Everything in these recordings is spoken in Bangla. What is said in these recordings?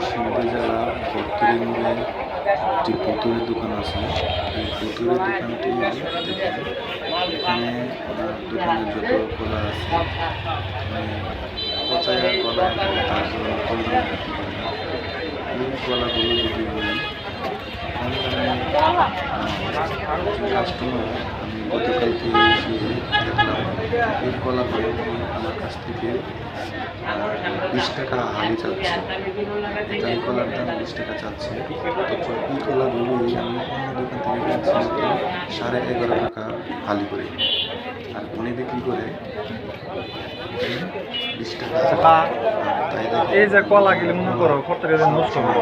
নরসিংদী জেলা মোড়ে একটি পুতুলের দোকান আছে, এই পুতুলের দোকানটি এখানে ওনার দোকানে যত কলা আছে মানে পচায়া কলা তার জন্য কলদাম বিক্রি করে এই কলাগুলো যদি বলি দামে কাস্টমার আমি গতকাল থেকে কলাগুলো উনি আমার কাছ থেকে বিশ টাকা হালি চাচ্ছে। চাল কলার দাম বিশ টাকা চাচ্ছে। অথচ কলা কলাগুলোই আমি অন্য দোকান থেকে মাত্র সাড়ে এগারো টাকা হালি করে। আর উনি বিক্রি করে বিশ টাকা। তাই এই যে কলা গেলে মনে করো কত টাকা নষ্ট হবে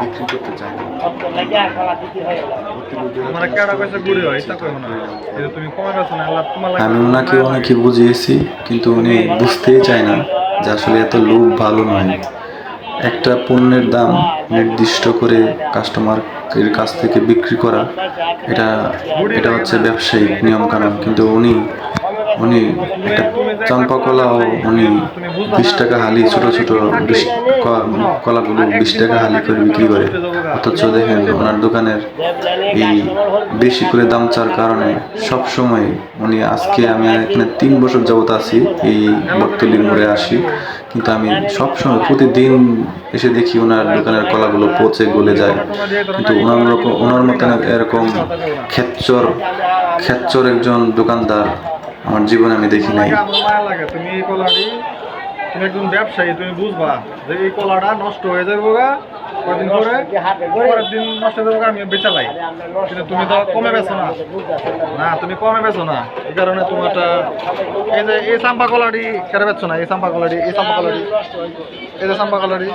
বিক্রি করতে চাই না। তোমার কেডা কইছে গুড়ি তা কইব না। এটা তুমি কমে গেছো না আল্লাহ তোমার লাগে আমি ওনাকে অনেকে বুঝিয়েছি কিন্তু উনি বুঝতেই চায় না যে আসলে এত লোভ ভালো নয়। একটা পণ্যের দাম নির্দিষ্ট করে কাস্টমারের কাছ থেকে বিক্রি করা, এটা এটা হচ্ছে ব্যবসায়িক নিয়মকানুন। কিন্তু উনি উনি একটা চম্পা কলাও উনি বিশ টাকা হালি, ছোট ছোট বিশ কলাগুলো বিশ টাকা হালি করে বিক্রি করে। অথচ দেখেন ওনার দোকানের এই বেশি করে দাম চার কারণে সব সময় উনি আজকে আমি এখানে তিন বছর যাবত আছি, এই বটতলির মোড়ে আসি। কিন্তু আমি সবসময় প্রতিদিন এসে দেখি ওনার দোকানের কলাগুলো পচে গলে যায়। কিন্তু ওনার রকম ওনার মতন এরকম খেচ্চর খেচ্চর একজন দোকানদার আমার জীবনে আমি দেখি নাই। মায়া লাগে, তুমি এই কলাটি তুমি একজন ব্যবসায়ী, তুমি বুঝবা যে এই কলাটা নষ্ট হয়ে যাবে গা কদিন পরে, পরের দিন নষ্ট হয়ে যাবে আমি বেচা লাই। কিন্তু তুমি তো কমে বেছো না। না, তুমি কমে বেছো না। এই কারণে তোমারটা এই যে, এই চাম্পা কলাটি কেটে বেচছো না, এই চাম্পা কলাটি এই চাম্পা কলাটি এই যে চাম্পা কলাটি